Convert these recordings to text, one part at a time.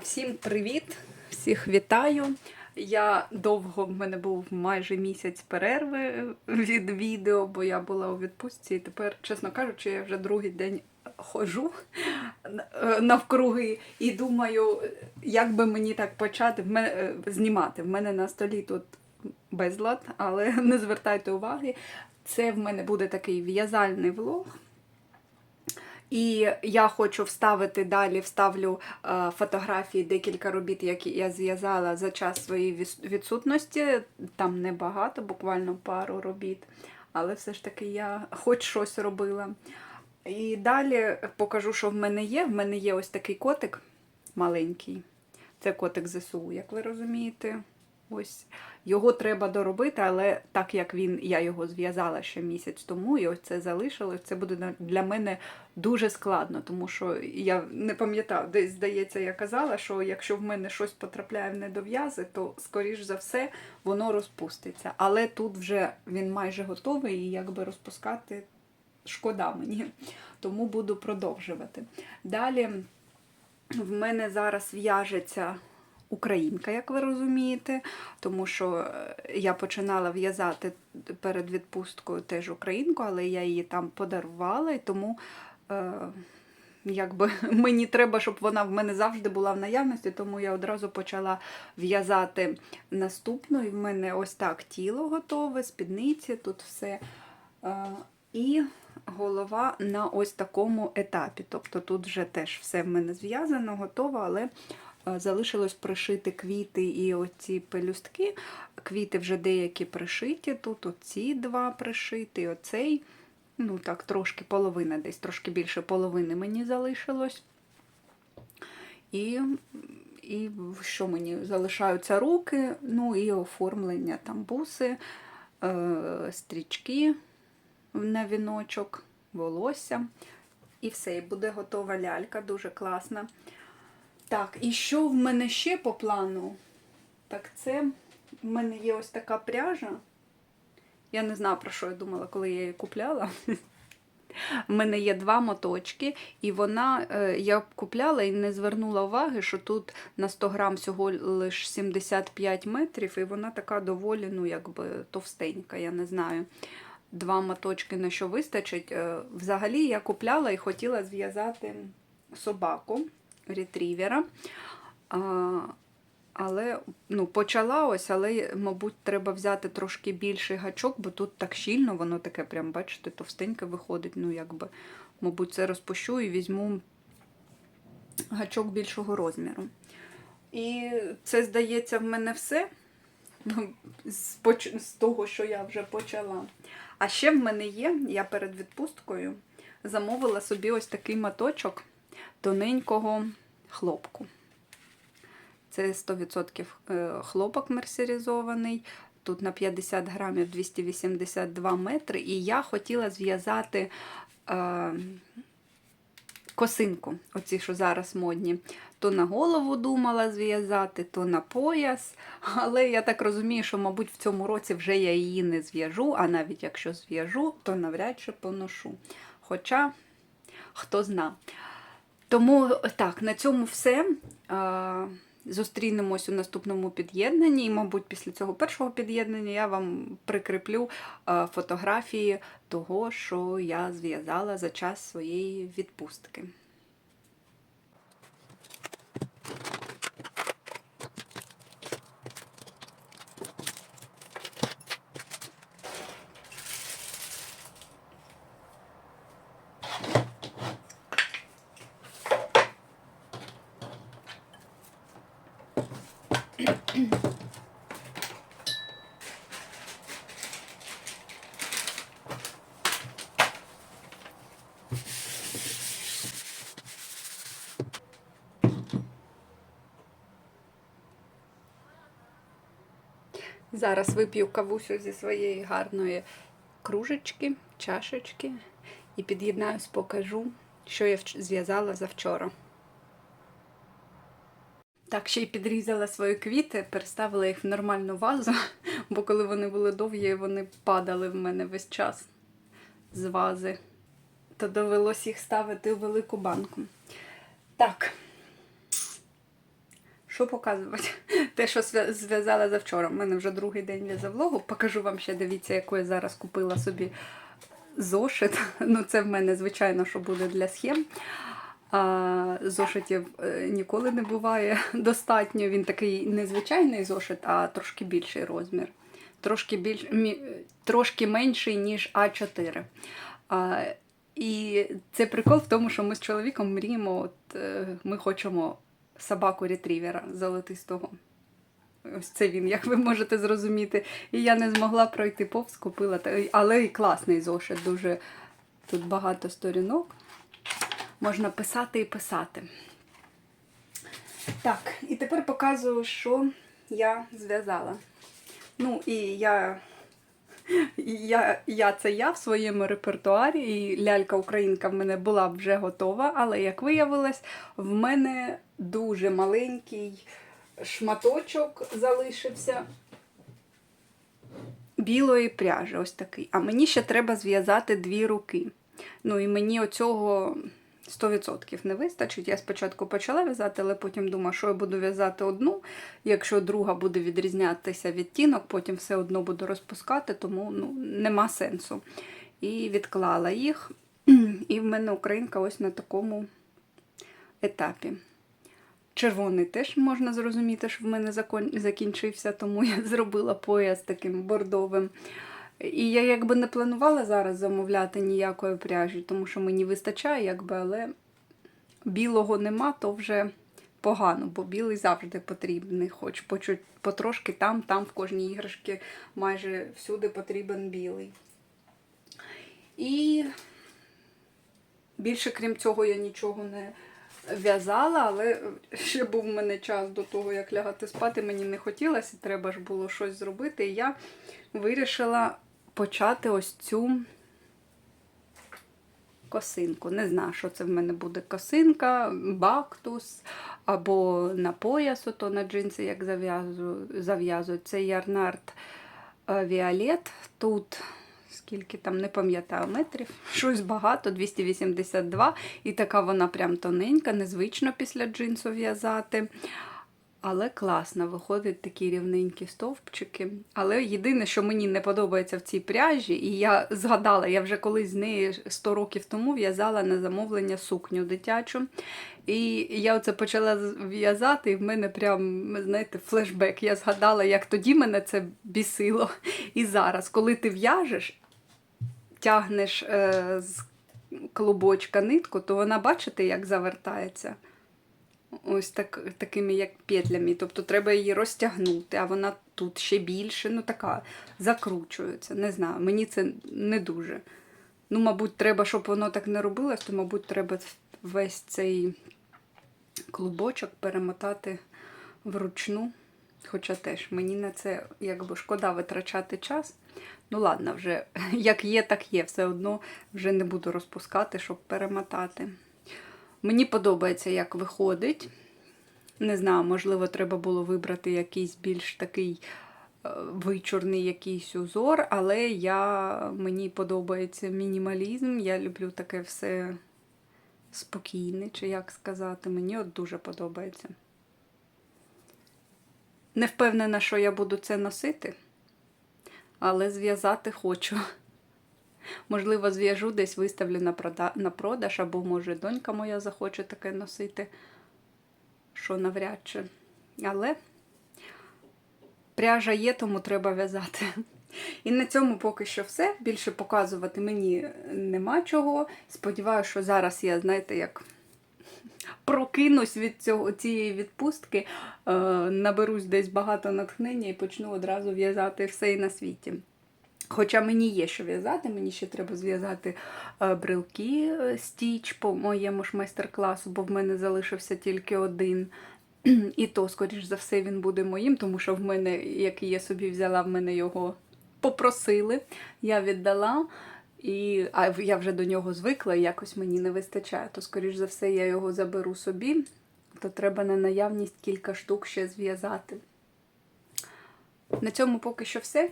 Всім привіт! Всіх вітаю. Я довго в мене був майже місяць перерви від відео, бо я була у відпустці, і тепер, чесно кажучи, я вже другий день ходжу навкруги і думаю, як би мені так почати в мене, е, знімати. В мене на столі тут безлад, але не звертайте уваги. Це в мене буде такий в'язальний влог. І я хочу вставити далі, вставлю е, фотографії декілька робіт, які я зв'язала за час своєї відсутності. Там небагато, буквально пару робіт, але все ж таки я хоч щось робила. І далі покажу, що в мене є. В мене є ось такий котик маленький. Це котик ЗСУ, як ви розумієте. Ось його треба доробити, але так як він, я його зв'язала ще місяць тому, і ось це залишилось, це буде для мене дуже складно, тому що я не пам'ятаю, десь здається, я казала, що якщо в мене щось потрапляє в недов'язи, то скоріш за все воно розпуститься. Але тут вже він майже готовий, і якби розпускати шкода мені, тому буду продовжувати. Далі в мене зараз в'яжеться українка, як ви розумієте, тому що е, я починала в'язати перед відпусткою теж українку, але я її там подарувала, і тому е, якби мені треба, щоб вона в мене завжди була в наявності, тому я одразу почала в'язати наступну. І в мене ось так тіло готове, спідниці, тут все. Е, і голова на ось такому етапі. Тобто тут вже теж все в мене зв'язано, готово, але залишилось пришити квіти і оці пелюстки. Квіти вже деякі пришиті. Тут оці два пришиті, оцей. Ну так, трошки половина, десь трошки більше половини мені залишилось. І, і що мені залишаються руки, ну і оформлення там буси, е, стрічки на віночок, волосся. І все, і буде готова лялька, дуже класна. Так, і що в мене ще по плану? Так, це в мене є ось така пряжа. Я не знаю, про що я думала, коли я її купляла. У мене є два моточки, і вона, е, я купляла і не звернула уваги, що тут на 100 грам всього лише 75 метрів, і вона така доволі, ну, якби товстенька, я не знаю. Два моточки на що вистачить. Е, Взагалі я купляла і хотіла зв'язати собаку ретрівера. А, але ну, почала ось, але, мабуть, треба взяти трошки більший гачок, бо тут так щільно, воно таке, прям, бачите, товстеньке виходить. Ну, якби, мабуть, це розпущу і візьму гачок більшого розміру. І це, здається, в мене все ну, з, поч- з того, що я вже почала. А ще в мене є, я перед відпусткою замовила собі ось такий моточок тоненького хлопку. Це 100% е, хлопок мерсеризований. Тут на 50 грамів 282 метри. І я хотіла зв'язати е, косинку, оці, що зараз модні. То на голову думала зв'язати, то на пояс. Але я так розумію, що, мабуть, в цьому році вже я її не зв'яжу, а навіть якщо зв'яжу, то навряд чи поношу. Хоча, хто зна. Тому так, на цьому все. Зустрінемось у наступному під'єднанні, і, мабуть, після цього першого під'єднання я вам прикріплю фотографії того, що я зв'язала за час своєї відпустки. Зараз вип'ю кавусю зі своєї гарної кружечки, чашечки і під'єднаюсь, покажу, що я зв'язала завчора. Так, ще й підрізала свої квіти, переставила їх в нормальну вазу, бо коли вони були довгі, вони падали в мене весь час з вази. То довелось їх ставити у велику банку. Так, Що показувати? Те, що зв'язала завчора. У мене вже другий день в'язавлогу. Покажу вам ще, дивіться, яку я зараз купила собі зошит. Ну, це в мене, звичайно, що буде для схем. А, зошитів е, ніколи не буває достатньо. Він такий незвичайний зошит, а трошки більший розмір. Трошки, більш, трошки менший, ніж А4. А, і це прикол в тому, що ми з чоловіком мріємо, от, е, ми хочемо собаку ретрівера золотистого. Ось це він, як ви можете зрозуміти. І я не змогла пройти повз, купила. Але і класний зошит, дуже тут багато сторінок. Можна писати і писати. Так, і тепер показую, що я зв'язала. Ну, і я, я, я це я в своєму репертуарі, і лялька-українка в мене була вже готова, але як виявилось, в мене дуже маленький шматочок залишився білої пряжі, ось такий. А мені ще треба зв'язати дві руки. Ну і мені оцього 100% не вистачить. Я спочатку почала в'язати, але потім думаю, що я буду в'язати одну. Якщо друга буде відрізнятися відтінок, потім все одно буду розпускати, тому ну, нема сенсу. І відклала їх. І в мене українка ось на такому етапі. Червоний теж можна зрозуміти, що в мене закінчився, тому я зробила пояс таким бордовим. І я якби не планувала зараз замовляти ніякої пряжі, тому що мені вистачає, якби, але білого нема, то вже погано, бо білий завжди потрібний, хоч потрошки там, там в кожній іграшці майже всюди потрібен білий. І більше, крім цього, я нічого не в'язала, але ще був в мене час до того, як лягати спати, мені не хотілося, треба ж було щось зробити. І я вирішила почати ось цю косинку. Не знаю, що це в мене буде косинка, бактус або на пояс, ото на джинси, як зав'язую. Це ярнард Віолет. Тут скільки там, не пам'ятаю метрів, щось багато, 282. І така вона прям тоненька, незвично після джинсу в'язати. Але класно, виходять такі рівненькі стовпчики. Але єдине, що мені не подобається в цій пряжі, і я згадала, я вже колись з неї 100 років тому в'язала на замовлення сукню дитячу. І я оце почала в'язати, і в мене прям, знаєте, флешбек. Я згадала, як тоді мене це бісило. І зараз, коли ти в'яжеш, тягнеш е, з клубочка нитку, то вона, бачите, як завертається. Ось так, такими як петлями. Тобто треба її розтягнути, а вона тут ще більше, ну така закручується. Не знаю, мені це не дуже. Ну, мабуть, треба, щоб воно так не робилось, то, мабуть, треба весь цей клубочок перемотати вручну. Хоча теж мені на це якби шкода витрачати час. Ну, ладно, вже як є, так є. Все одно вже не буду розпускати, щоб перемотати. Мені подобається, як виходить. Не знаю, можливо, треба було вибрати якийсь більш такий е, вичорний якийсь узор, але я, мені подобається мінімалізм. Я люблю таке все спокійне, чи як сказати. Мені от дуже подобається. Не впевнена, що я буду це носити, але зв'язати хочу. Можливо, зв'яжу десь виставлю на, прода... на продаж, або, може, донька моя захоче таке носити, що навряд чи. Але пряжа є, тому треба в'язати. І на цьому поки що все. Більше показувати мені нема чого. Сподіваюся, що зараз я, знаєте, як прокинусь від цього, цієї відпустки, е, наберусь десь багато натхнення і почну одразу в'язати все і на світі. Хоча мені є що в'язати, мені ще треба зв'язати е, брелки е, стіч по моєму ж майстер-класу, бо в мене залишився тільки один. І то, скоріш за все, він буде моїм, тому що в мене, який я собі взяла, в мене його попросили, я віддала. І, а я вже до нього звикла, і якось мені не вистачає, то, скоріш за все, я його заберу собі, то треба на наявність кілька штук ще зв'язати. На цьому поки що все.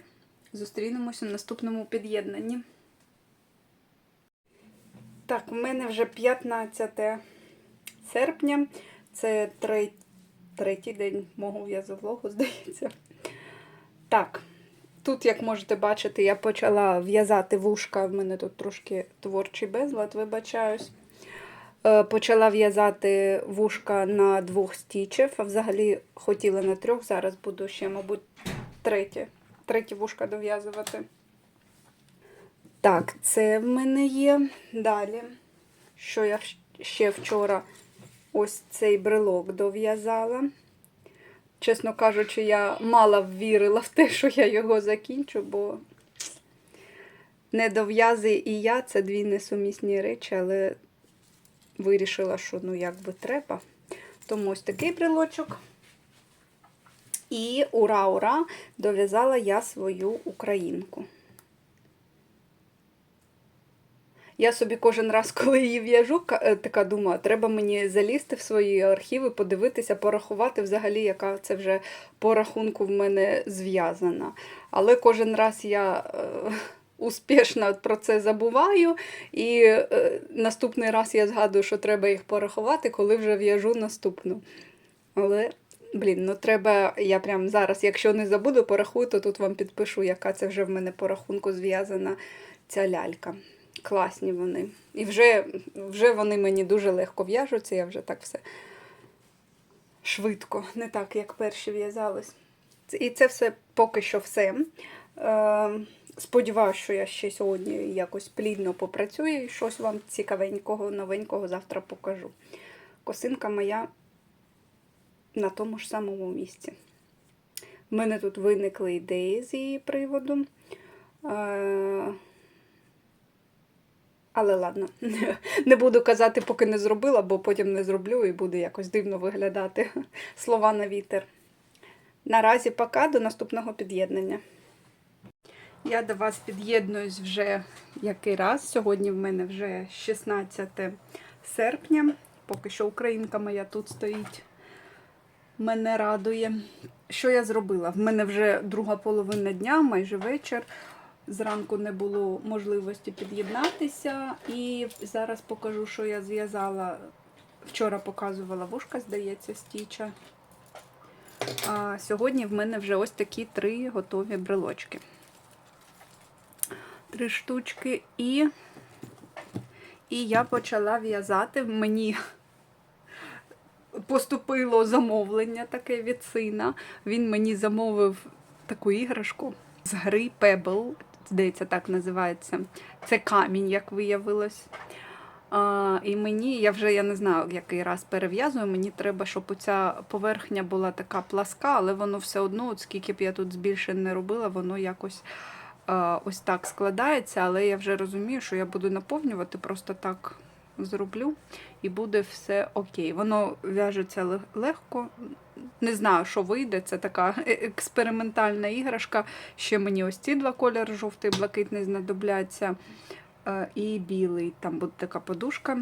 Зустрінемося в наступному під'єднанні. Так, у мене вже 15 серпня. Це третій день мого в'язовлогу, здається. Так, тут, як можете бачити, я почала в'язати вушка. В мене тут трошки творчий безлад, вибачаюсь. Е, Почала в'язати вушка на двох стічів, а взагалі хотіла на трьох. Зараз буду ще, мабуть, третє. Третє вушка дов'язувати. Так, це в мене є. Далі, що я ще вчора ось цей брелок дов'язала. Чесно кажучи, я мало вірила в те, що я його закінчу, бо недов'язи і я це дві несумісні речі, але вирішила, що ну як би треба. Тому ось такий брелочок. І ура-ура! Дов'язала я свою українку. Я собі кожен раз, коли її в'яжу, е, така думаю, треба мені залізти в свої архіви, подивитися, порахувати взагалі, яка це вже по рахунку в мене зв'язана. Але кожен раз я е, успішно про це забуваю, і е, наступний раз я згадую, що треба їх порахувати, коли вже в'яжу наступну. Але, блін, ну треба, я прям зараз, якщо не забуду, порахую, то тут вам підпишу, яка це вже в мене по рахунку зв'язана ця лялька. Класні вони. І вже, вже вони мені дуже легко в'яжуться, я вже так все швидко, не так, як перші в'язались. І це все поки що все. Е, сподіваюся, що я ще сьогодні якось плідно попрацюю і щось вам цікавенького, новенького завтра покажу. Косинка моя на тому ж самому місці. У мене тут виникли ідеї з її приводу. Е, але ладно, не буду казати, поки не зробила, бо потім не зроблю і буде якось дивно виглядати слова на вітер. Наразі пока до наступного під'єднання. Я до вас під'єднуюсь вже який раз. Сьогодні в мене вже 16 серпня. Поки що українка моя тут стоїть. Мене радує. Що я зробила? В мене вже друга половина дня, майже вечір. Зранку не було можливості під'єднатися. І зараз покажу, що я зв'язала. Вчора показувала вушка, здається, стіча. А сьогодні в мене вже ось такі три готові брелочки. Три штучки. І, і я почала в'язати. Мені поступило замовлення таке від сина. Він мені замовив таку іграшку з гри Pebble, здається, так називається. Це камінь, як виявилось. А, і мені, я вже я не знаю, який раз перев'язую, мені треба, щоб оця поверхня була така пласка, але воно все одно, от скільки б я тут збільшень не робила, воно якось а, ось так складається. Але я вже розумію, що я буду наповнювати, просто так зроблю, і буде все окей. Воно в'яжеться легко. Не знаю, що вийде. Це така експериментальна іграшка. Ще мені ось ці два кольори, жовтий блакитний, знадобляться. Е, І білий. Там буде така подушка.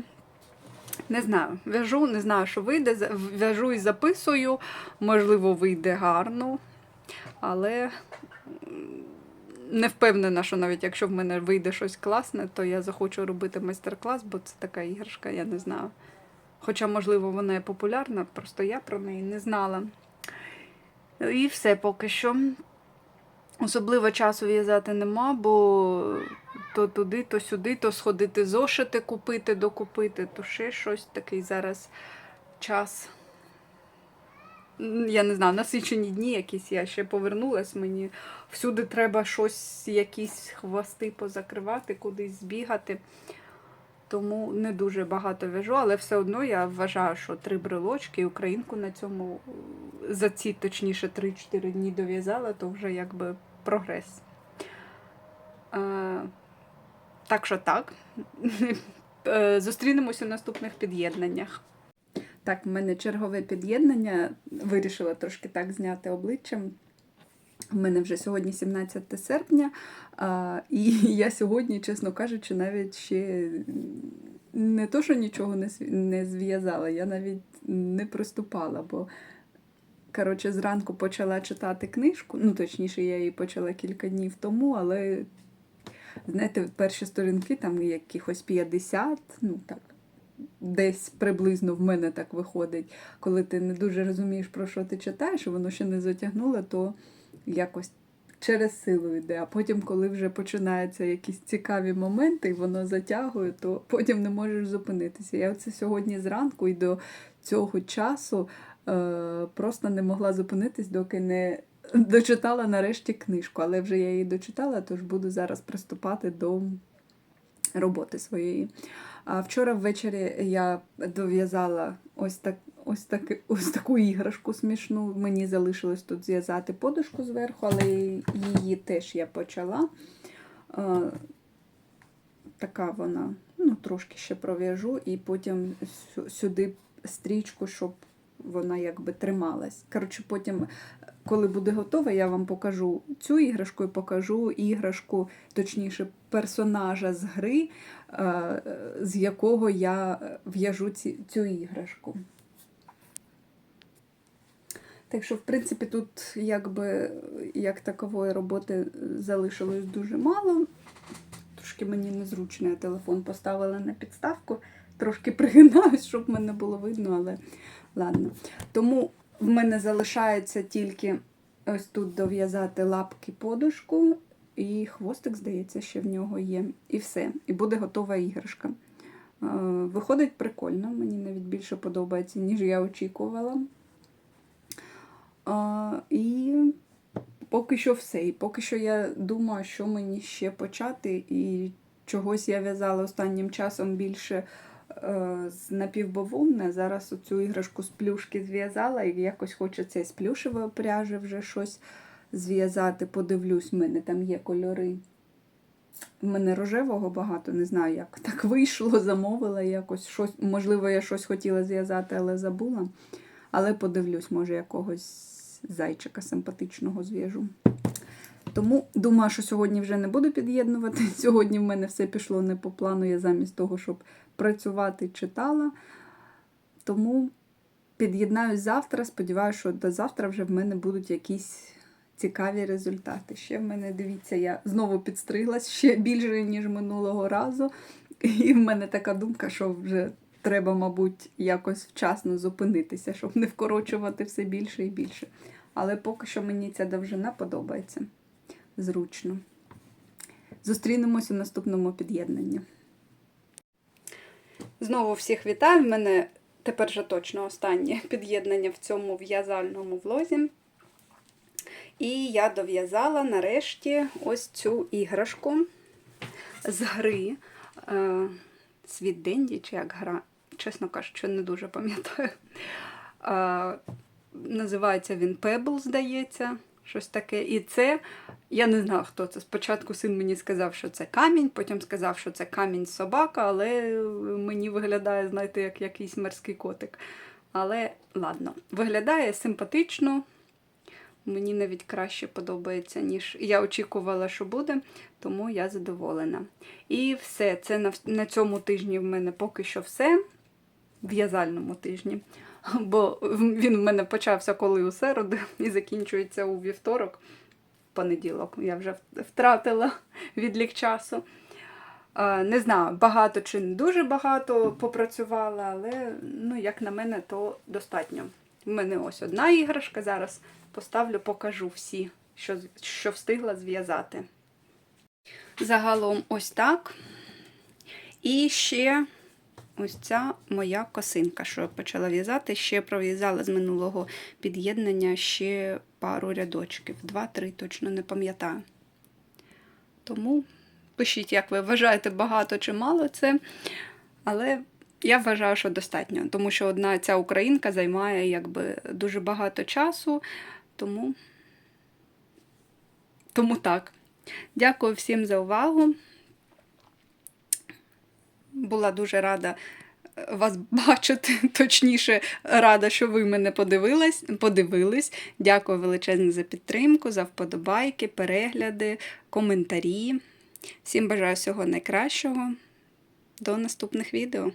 Не знаю, в'яжу, не знаю, що вийде. В'яжу і записую. Можливо, вийде гарно. Але не впевнена, що навіть якщо в мене вийде щось класне, то я захочу робити майстер-клас, бо це така іграшка, я не знаю. Хоча, можливо, вона і популярна, просто я про неї не знала. І все поки що. Особливо часу в'язати нема, бо то туди, то сюди, то сходити зошити, купити, докупити, то ще щось такий зараз час. Я не знаю, насичені дні якісь, я ще повернулась, мені всюди треба щось, якісь хвости позакривати, кудись збігати. Тому не дуже багато в'яжу, але все одно я вважаю, що три брелочки і українку на цьому е, за ці, точніше, 3-4 дні дов'язала, то вже якби прогрес. Е, так що так. Е, Зустрінемося у наступних під'єднаннях. Так, в мене чергове під'єднання. Вирішила трошки так зняти обличчям. У мене вже сьогодні 17 серпня, а, і я сьогодні, чесно кажучи, навіть ще не то, що нічого не, зв'язала, я навіть не приступала, бо коротше, зранку почала читати книжку. Ну, точніше, я її почала кілька днів тому, але знаєте, перші сторінки там якихось 50, ну так, десь приблизно в мене так виходить. Коли ти не дуже розумієш, про що ти читаєш, і воно ще не затягнуло, то якось через силу йде. А потім, коли вже починаються якісь цікаві моменти, і воно затягує, то потім не можеш зупинитися. Я оце сьогодні зранку і до цього часу е, просто не могла зупинитись, доки не дочитала нарешті книжку. Але вже я її дочитала, тож буду зараз приступати до роботи своєї. А вчора ввечері я дов'язала ось так. Ось, так, ось таку іграшку смішну. Мені залишилось тут зв'язати подушку зверху, але її теж я почала. Е, така вона, ну, трошки ще пров'яжу, і потім сюди стрічку, щоб вона якби трималась. Коротше, потім, коли буде готова, я вам покажу цю іграшку і покажу іграшку, точніше, персонажа з гри, е, з якого я в'яжу цю іграшку. Так що, в принципі, тут якби як такової роботи залишилось дуже мало. Трошки мені незручно, я телефон поставила на підставку, трошки пригинаюсь, щоб мене було видно, але ладно. Тому в мене залишається тільки ось тут дов'язати лапки подушку, і хвостик, здається, ще в нього є. І все. І буде готова іграшка. Е, Виходить прикольно, мені навіть більше подобається, ніж я очікувала. І поки що все. І поки що я думаю, що мені ще почати. І чогось я в'язала останнім часом більше е, з напівбавовни. Зараз оцю іграшку з плюшки зв'язала, і якось хочеться з плюшевої пряжі вже щось зв'язати. Подивлюсь, в мене там є кольори. В мене рожевого багато, не знаю, як так вийшло, замовила якось щось. Можливо, я щось хотіла зв'язати, але забула. Але подивлюсь, може, якогось зайчика симпатичного зв'яжу. Тому думаю, що сьогодні вже не буду під'єднувати. Сьогодні в мене все пішло не по плану. Я замість того, щоб працювати, читала. Тому під'єднаюсь завтра. Сподіваюся, що до завтра вже в мене будуть якісь цікаві результати. Ще в мене, дивіться, я знову підстриглась ще більше, ніж минулого разу. І в мене така думка, що вже треба, мабуть, якось вчасно зупинитися, щоб не вкорочувати все більше і більше. Але поки що мені ця довжина подобається. Зручно. Зустрінемось у наступному під'єднанні. Знову всіх вітаю. В мене тепер вже точно останнє під'єднання в цьому в'язальному влозі. І я дов'язала нарешті ось цю іграшку з гри. Е, Світ Денді, чи як гра, чесно кажучи, не дуже пам'ятаю. Е, Називається він Pebble, здається, щось таке. І це, я не знаю, хто це. Спочатку син мені сказав, що це камінь, потім сказав, що це камінь собака, але мені виглядає, знаєте, як якийсь морський котик. Але ладно, виглядає симпатично. Мені навіть краще подобається, ніж я очікувала, що буде, тому я задоволена. І все, це на, на цьому тижні в мене поки що все. В в'язальному тижні. Бо він в мене почався коли у середу і закінчується у вівторок, понеділок. Я вже втратила відлік часу. Не знаю, багато чи не дуже багато попрацювала, але, ну, як на мене, то достатньо. У мене ось одна іграшка. Зараз поставлю, покажу всі, що, що встигла зв'язати. Загалом ось так. І ще ось ця моя косинка, що я почала в'язати. Ще пров'язала з минулого під'єднання ще пару рядочків. Два-три, точно не пам'ятаю. Тому пишіть, як ви вважаєте, багато чи мало це. Але я вважаю, що достатньо, тому що одна ця українка займає якби дуже багато часу, тому, тому так. Дякую всім за увагу. Була дуже рада вас бачити, точніше, рада, що ви мене подивились. подивились. Дякую величезне за підтримку, за вподобайки, перегляди, коментарі. Всім бажаю всього найкращого. До наступних відео.